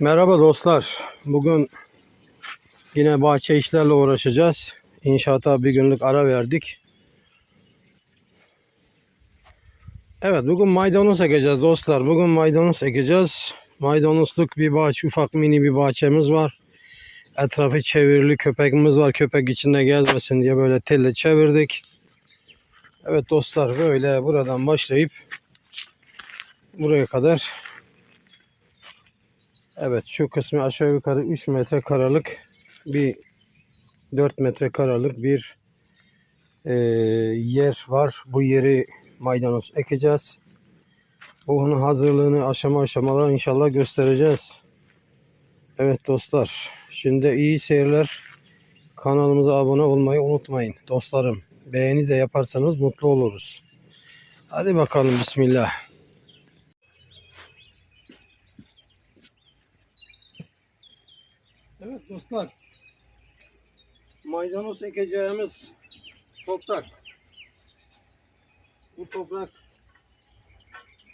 Merhaba dostlar. Bugün yine bahçe işlerle uğraşacağız. İnşaata bir günlük ara verdik. Evet bugün maydanoz ekeceğiz dostlar. Bugün maydanoz ekeceğiz. Maydanozluk bir bahçe, ufak mini bir bahçemiz var. Etrafı çevrili köpekimiz var. Köpek içinde gezmesin diye böyle telle çevirdik. Evet dostlar böyle buradan başlayıp buraya kadar Evet şu kısmı aşağı yukarı 3 metre karalık bir 4 metre karalık bir eee, yer var. Bu yeri maydanoz ekeceğiz. Bunun hazırlığını aşama aşamalar inşallah göstereceğiz. Evet dostlar. Şimdi iyi seyirler. Kanalımıza abone olmayı unutmayın dostlarım. Beğeni de yaparsanız mutlu oluruz. Hadi bakalım bismillah. Evet dostlar. Maydanoz ekeceğimiz toprak. Bu toprak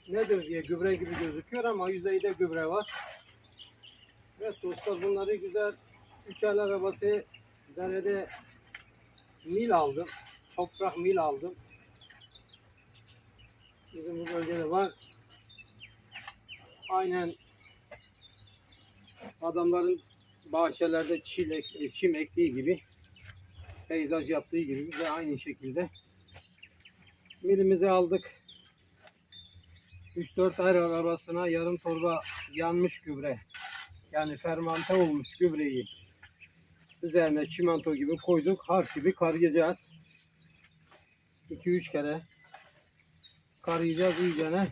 nedir diye gübre gibi gözüküyor ama yüzeyde gübre var. Evet dostlar bunları güzel üç el arabası derede mil aldım. Toprak mil aldım. Bizim bu bölgede var. Aynen adamların bahçelerde çilek, çim ektiği gibi peyzaj yaptığı gibi biz de aynı şekilde milimizi aldık. 3-4 ay arabasına yarım torba yanmış gübre yani fermante olmuş gübreyi üzerine çimento gibi koyduk. Harç gibi karayacağız. 2-3 kere karayacağız iyicene.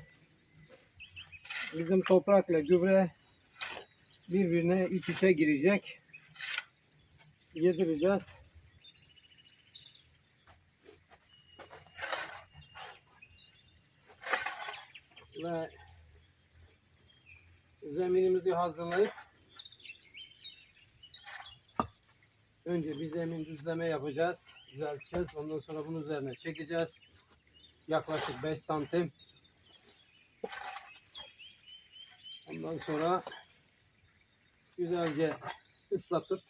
Bizim toprakla gübre birbirine iç içe girecek. Yedireceğiz. Ve zeminimizi hazırlayıp önce bir zemin düzleme yapacağız. Düzelteceğiz. Ondan sonra bunun üzerine çekeceğiz. Yaklaşık 5 santim. Ondan sonra güzelce ıslatıp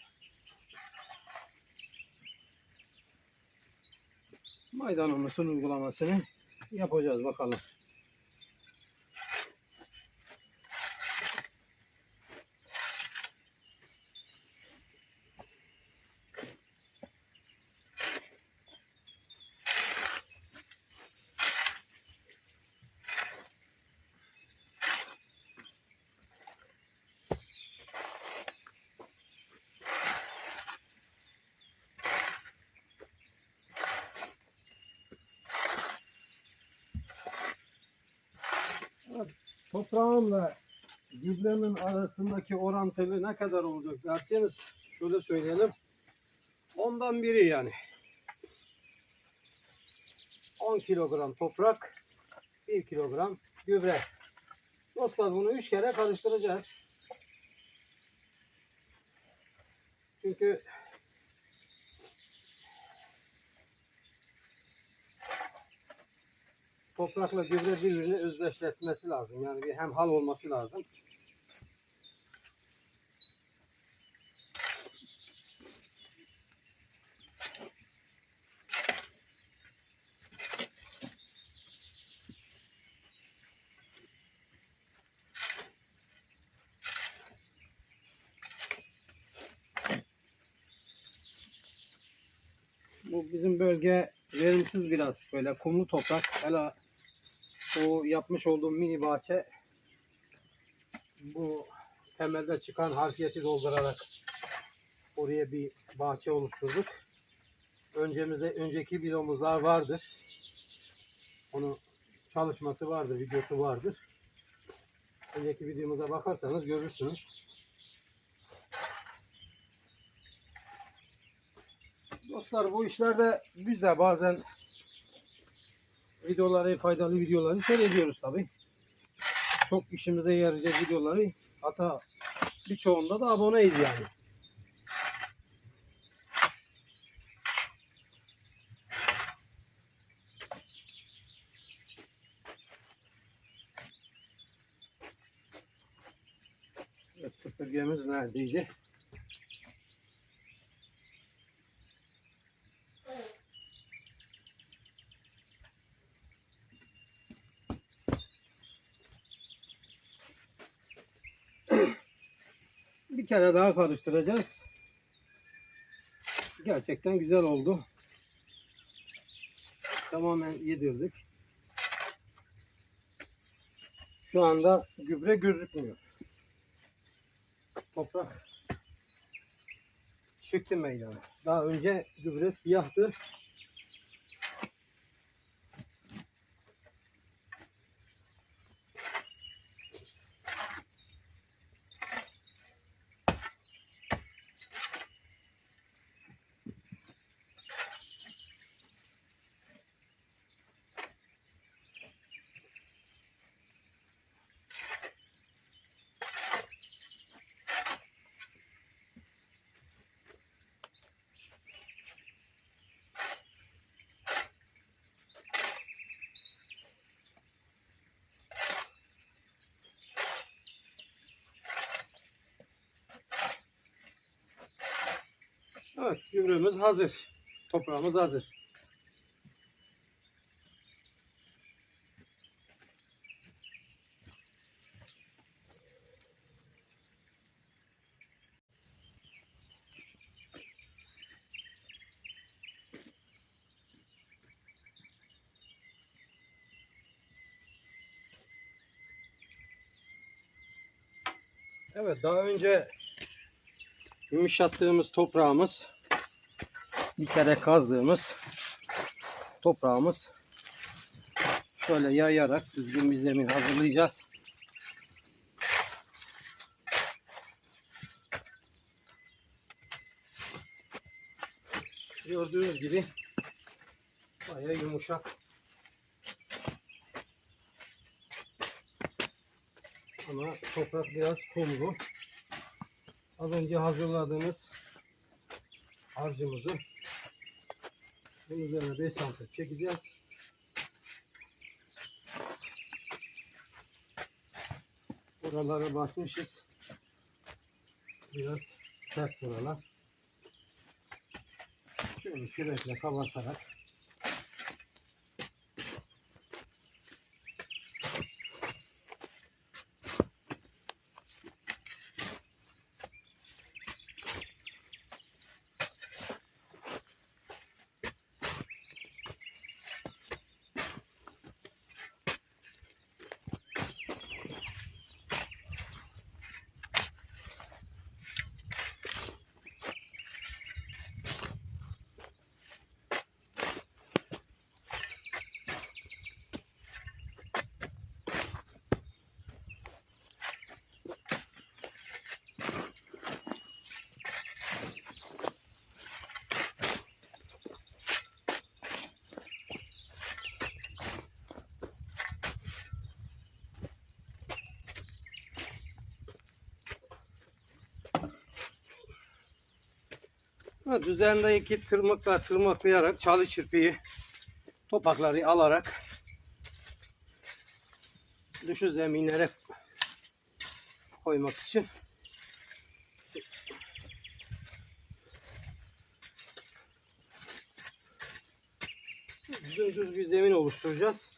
maydanozun uygulamasını yapacağız bakalım. Toprağımla gübremin arasındaki orantılı ne kadar olacak derseniz şöyle söyleyelim. Ondan biri yani. 10 kilogram toprak, 1 kilogram gübre. Dostlar bunu 3 kere karıştıracağız. Çünkü toprakla gübre birbirine özdeşleşmesi lazım. Yani bir hemhal olması lazım. Bu bizim bölge verimsiz biraz böyle kumlu toprak. Hele o yapmış olduğum mini bahçe bu temelde çıkan harfiyeti doldurarak oraya bir bahçe oluşturduk. Öncemizde önceki videomuzlar vardır. Onun çalışması vardır, videosu vardır. Önceki videomuza bakarsanız görürsünüz. Dostlar bu işlerde biz de bazen videoları, faydalı videoları seyrediyoruz tabi. Çok işimize yarayacak videoları hatta birçoğunda da aboneyiz yani. Evet, süpürgemiz neredeydi? Bir kere daha karıştıracağız. Gerçekten güzel oldu. Tamamen yedirdik. Şu anda gübre gözükmüyor. Toprak çıktı meydana. Daha önce gübre siyahtı. Evet, gübremiz hazır. Toprağımız hazır. Evet, daha önce yumuşattığımız toprağımız bir kere kazdığımız toprağımız şöyle yayarak düzgün bir zemin hazırlayacağız. Gördüğünüz gibi bayağı yumuşak. Ama toprak biraz kumlu. Az önce hazırladığımız harcımızı bunun üzerine 5 santim çekeceğiz. Buralara basmışız. Biraz sert buralar. Şöyle kürekle kabartarak Evet, üzerindeki tırmıkla tırmıklayarak çalı çırpıyı topakları alarak düşü zeminlere koymak için düz bir zemin oluşturacağız.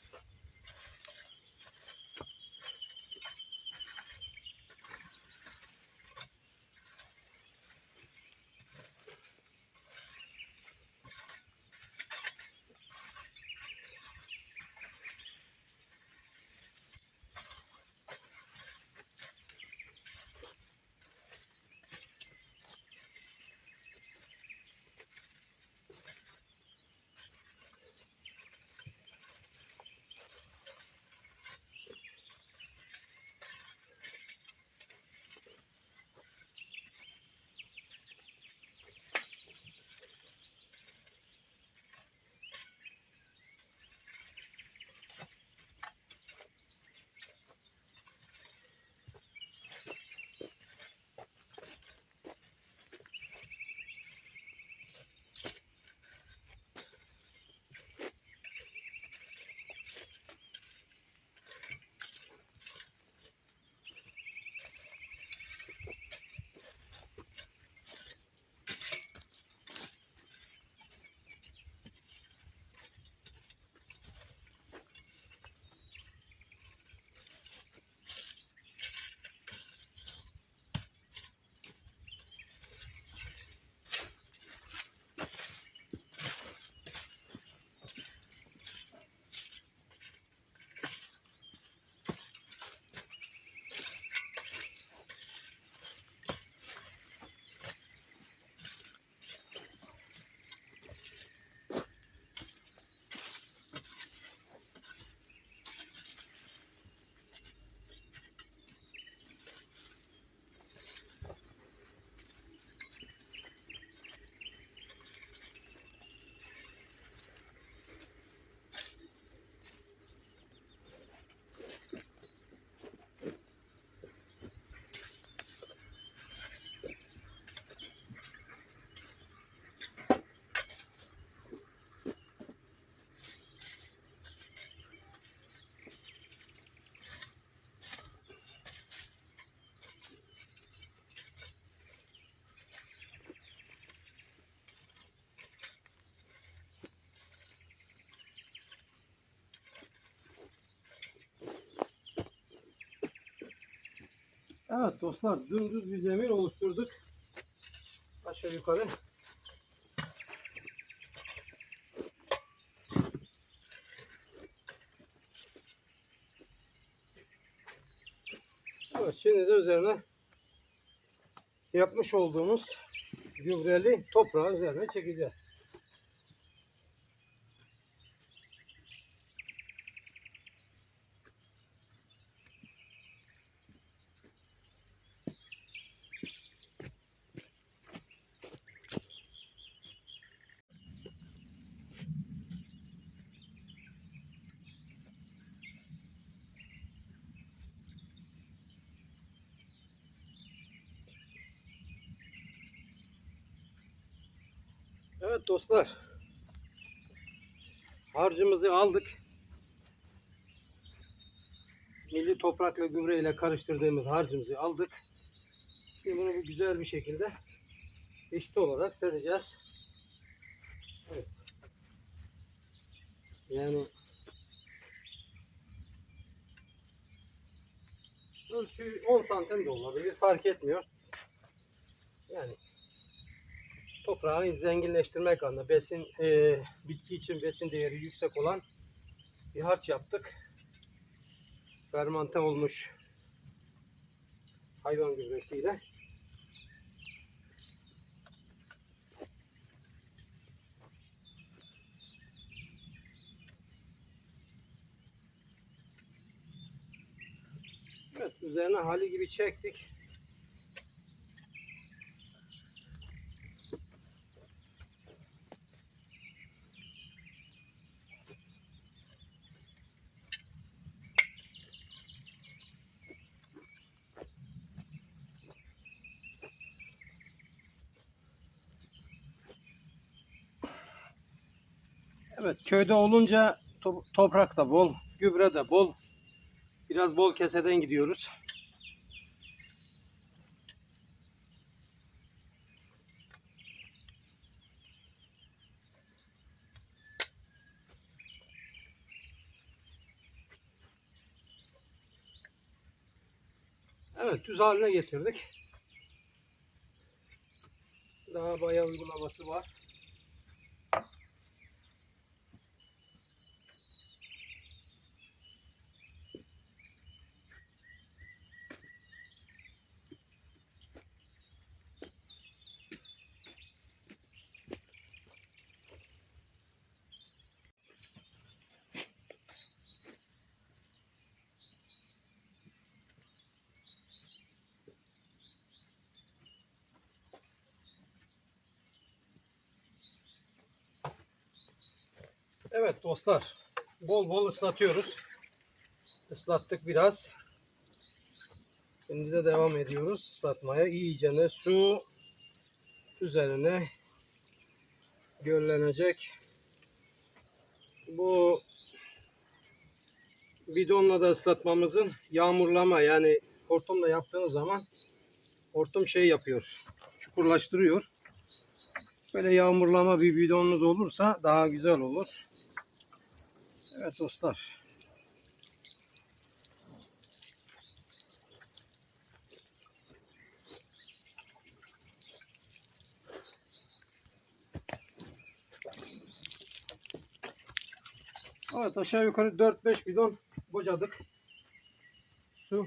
Evet dostlar dümdüz bir zemin oluşturduk. Aşağı yukarı. Evet şimdi de üzerine yapmış olduğumuz gübreli toprağı üzerine çekeceğiz. Evet dostlar. Harcımızı aldık. Milli toprakla gübreyle karıştırdığımız harcımızı aldık. Şimdi bunu bir güzel bir şekilde eşit olarak sereceğiz. Evet. Yani ölçü 10 santim de olabilir fark etmiyor. Yani toprağı zenginleştirmek adına besin e, bitki için besin değeri yüksek olan bir harç yaptık. Fermante olmuş hayvan gübresiyle. Evet üzerine hali gibi çektik. Evet köyde olunca to- toprak da bol, gübre de bol. Biraz bol keseden gidiyoruz. Evet düz haline getirdik. Daha bayağı uygulaması var. Evet dostlar. Bol bol ıslatıyoruz. Islattık biraz. Şimdi de devam ediyoruz ıslatmaya. İyicene su üzerine göllenecek. Bu bidonla da ıslatmamızın yağmurlama yani hortumla yaptığınız zaman hortum şey yapıyor. Çukurlaştırıyor. Böyle yağmurlama bir bidonunuz olursa daha güzel olur. Evet dostlar. Evet aşağı yukarı 4-5 bidon bocadık. Su.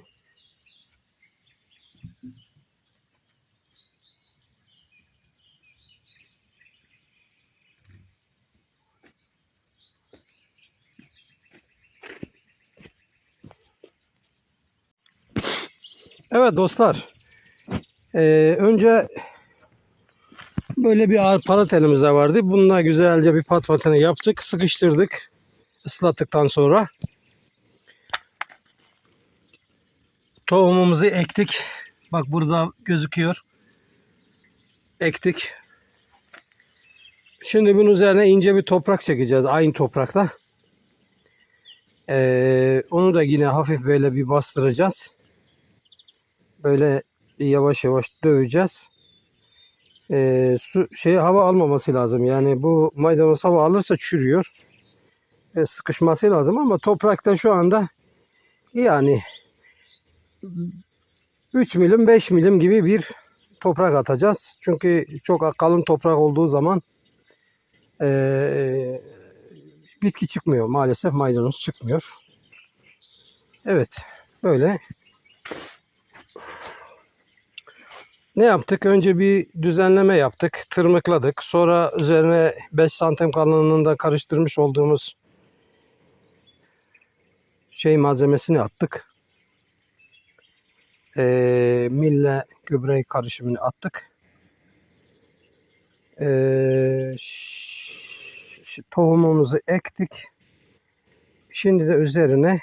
Evet dostlar. Ee, önce böyle bir aparat elimizde vardı. Bununla güzelce bir patvatını yaptık. Sıkıştırdık. Islattıktan sonra. Tohumumuzu ektik. Bak burada gözüküyor. Ektik. Şimdi bunun üzerine ince bir toprak çekeceğiz. Aynı toprakta. Ee, onu da yine hafif böyle bir bastıracağız böyle yavaş yavaş döveceğiz. Ee, su şey hava almaması lazım. Yani bu maydanoz hava alırsa çürüyor. Ee, sıkışması lazım ama toprakta şu anda yani 3 milim 5 milim gibi bir toprak atacağız. Çünkü çok kalın toprak olduğu zaman eee, bitki çıkmıyor. Maalesef maydanoz çıkmıyor. Evet. Böyle. Ne yaptık? Önce bir düzenleme yaptık. Tırmıkladık. Sonra üzerine 5 santim kalınlığında karıştırmış olduğumuz şey malzemesini attık. Ee, mille gübre karışımını attık. Ee, tohumumuzu ektik. Şimdi de üzerine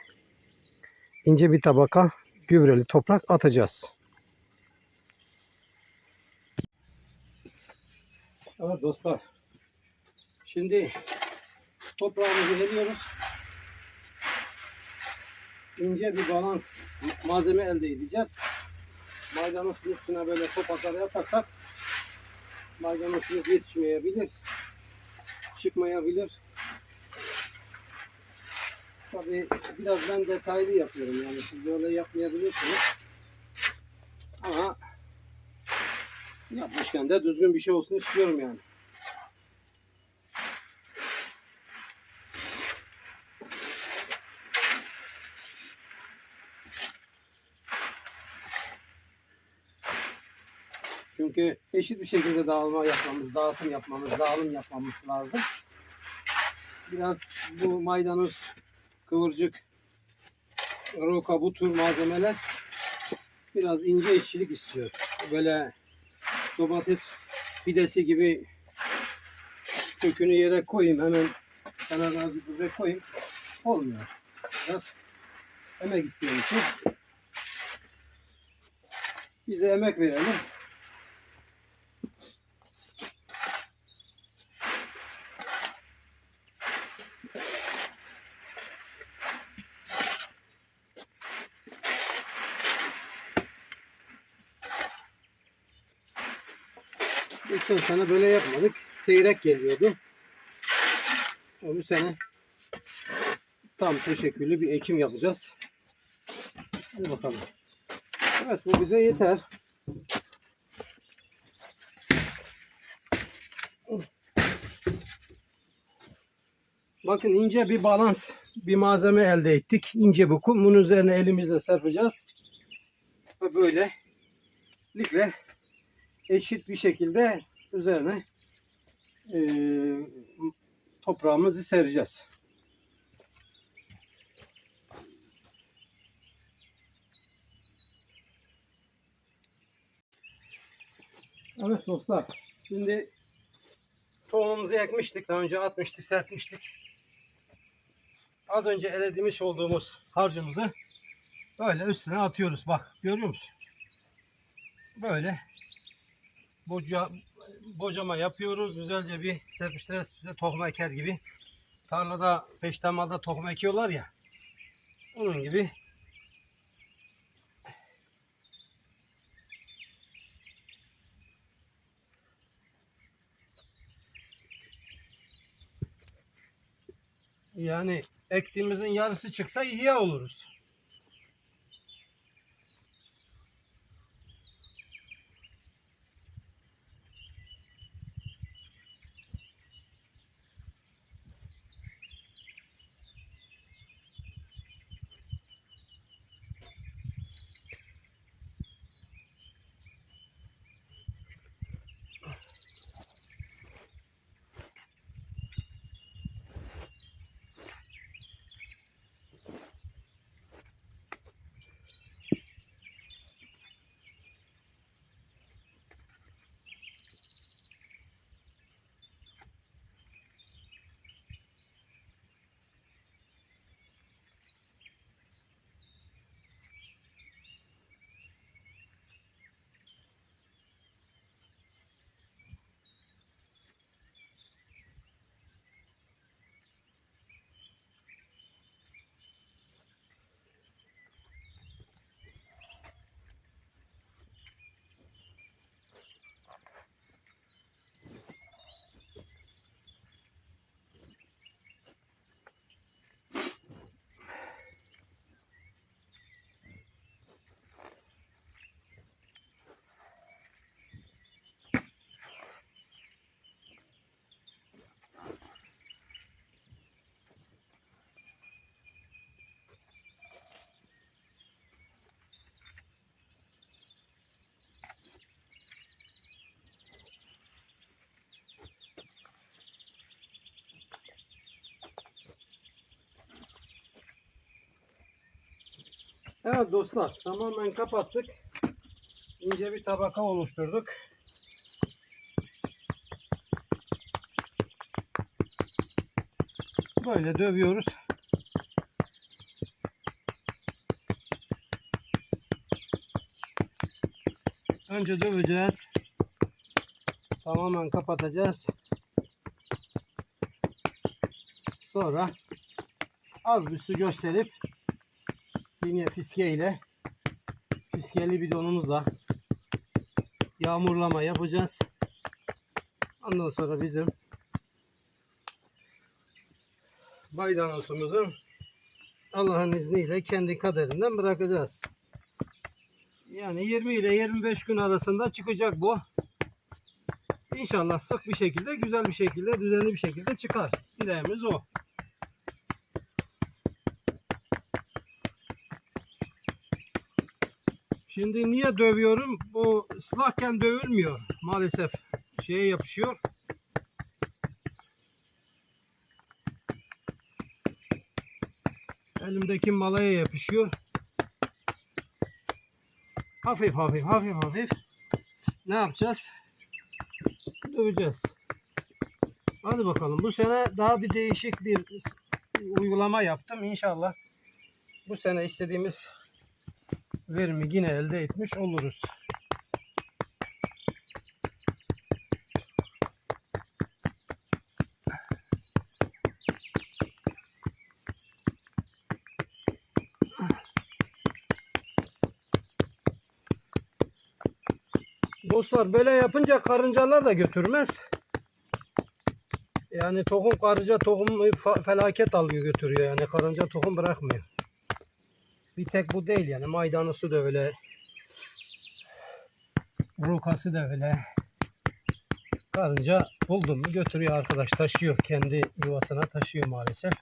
ince bir tabaka gübreli toprak atacağız. Evet dostlar. Şimdi toprağımızı eliyoruz. İnce bir balans malzeme elde edeceğiz. Maydanozun üstüne böyle topaklar yaparsak maydanozumuz yetişmeyebilir. Çıkmayabilir. Tabii biraz ben detaylı yapıyorum yani siz böyle yapmayabilirsiniz. Ama yapmışken de düzgün bir şey olsun istiyorum yani. Çünkü eşit bir şekilde dağılma yapmamız, dağıtım yapmamız, dağılım yapmamız lazım. Biraz bu maydanoz, kıvırcık, roka bu tür malzemeler biraz ince işçilik istiyor. Böyle domates pidesi gibi kökünü yere koyayım hemen kenarına gübre koyayım. Olmuyor. Biraz emek isteyen için bize emek verelim. Geçen sene böyle yapmadık. Seyrek geliyordu. Ama bu sene tam teşekküllü bir ekim yapacağız. Hadi bakalım. Evet bu bize yeter. Bakın ince bir balans, bir malzeme elde ettik. İnce bir kum. Bunun üzerine elimizle serpeceğiz. Ve böyle likle eşit bir şekilde üzerine eee toprağımızı sereceğiz. Evet dostlar. Şimdi tohumumuzu ekmiştik. Daha önce atmıştık, serpmiştik. Az önce elediğimiz olduğumuz harcımızı böyle üstüne atıyoruz. Bak görüyor musun? Böyle boca, bocama yapıyoruz. Güzelce bir serpiştire tohum eker gibi. Tarlada peştemalda tohum ekiyorlar ya. Onun gibi yani ektiğimizin yarısı çıksa iyi oluruz. Evet dostlar tamamen kapattık. İnce bir tabaka oluşturduk. Böyle dövüyoruz. Önce döveceğiz. Tamamen kapatacağız. Sonra az bir su gösterip yine fiske ile fiskeli bidonumuzla yağmurlama yapacağız. Ondan sonra bizim maydanozumuzu Allah'ın izniyle kendi kaderinden bırakacağız. Yani 20 ile 25 gün arasında çıkacak bu. İnşallah sık bir şekilde, güzel bir şekilde, düzenli bir şekilde çıkar. Dileğimiz o. Şimdi niye dövüyorum? Bu ıslakken dövülmüyor maalesef. Şeye yapışıyor. Elimdeki malaya yapışıyor. Hafif hafif hafif hafif. Ne yapacağız? Döveceğiz. Hadi bakalım. Bu sene daha bir değişik bir uygulama yaptım. İnşallah bu sene istediğimiz verimi yine elde etmiş oluruz. Dostlar böyle yapınca karıncalar da götürmez. Yani tohum karınca tohum felaket alıyor götürüyor yani karınca tohum bırakmıyor. Bir tek bu değil yani maydanozu da öyle. Brokası da öyle. Karınca buldum mu götürüyor arkadaş taşıyor. Kendi yuvasına taşıyor maalesef.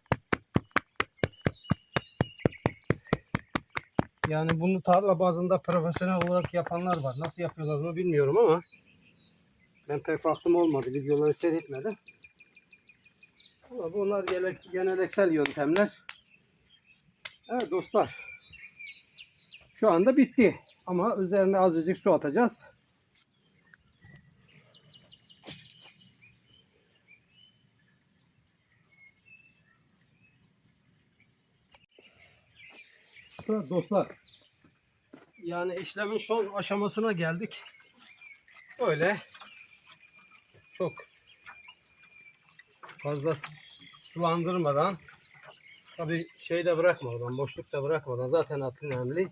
Yani bunu tarla bazında profesyonel olarak yapanlar var. Nasıl yapıyorlar bunu bilmiyorum ama ben pek vaktim olmadı. Videoları seyretmedim. Ama bunlar gele- geleneksel yöntemler. Evet dostlar. Şu anda bitti. Ama üzerine azıcık su atacağız. Dostlar. Yani işlemin son aşamasına geldik. Böyle çok fazla sulandırmadan tabi şey de bırakmadan, boşluk da bırakmadan zaten atın önemli.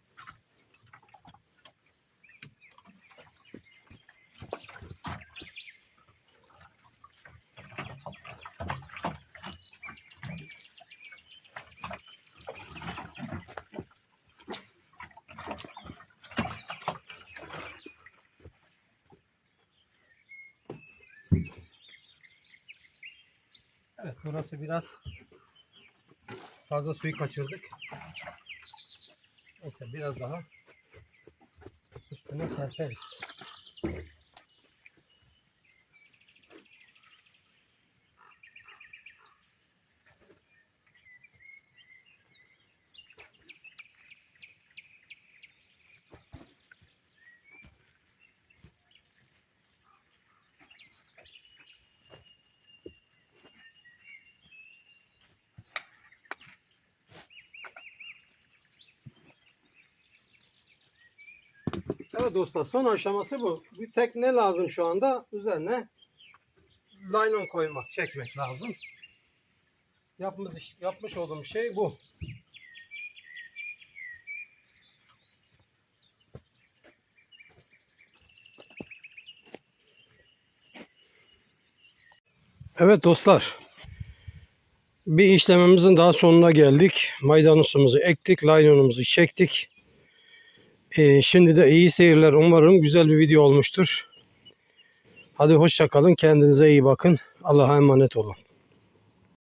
Burası biraz fazla suyu kaçırdık. Neyse biraz daha üstüne serperiz. Evet dostlar son aşaması bu. Bir tek ne lazım şu anda? Üzerine laylon koymak, çekmek lazım. Yapmış, yapmış olduğum şey bu. Evet dostlar. Bir işlemimizin daha sonuna geldik. Maydanozumuzu ektik, laylonumuzu çektik. Ee, şimdi de iyi seyirler. Umarım güzel bir video olmuştur. Hadi hoşça kalın. Kendinize iyi bakın. Allah'a emanet olun.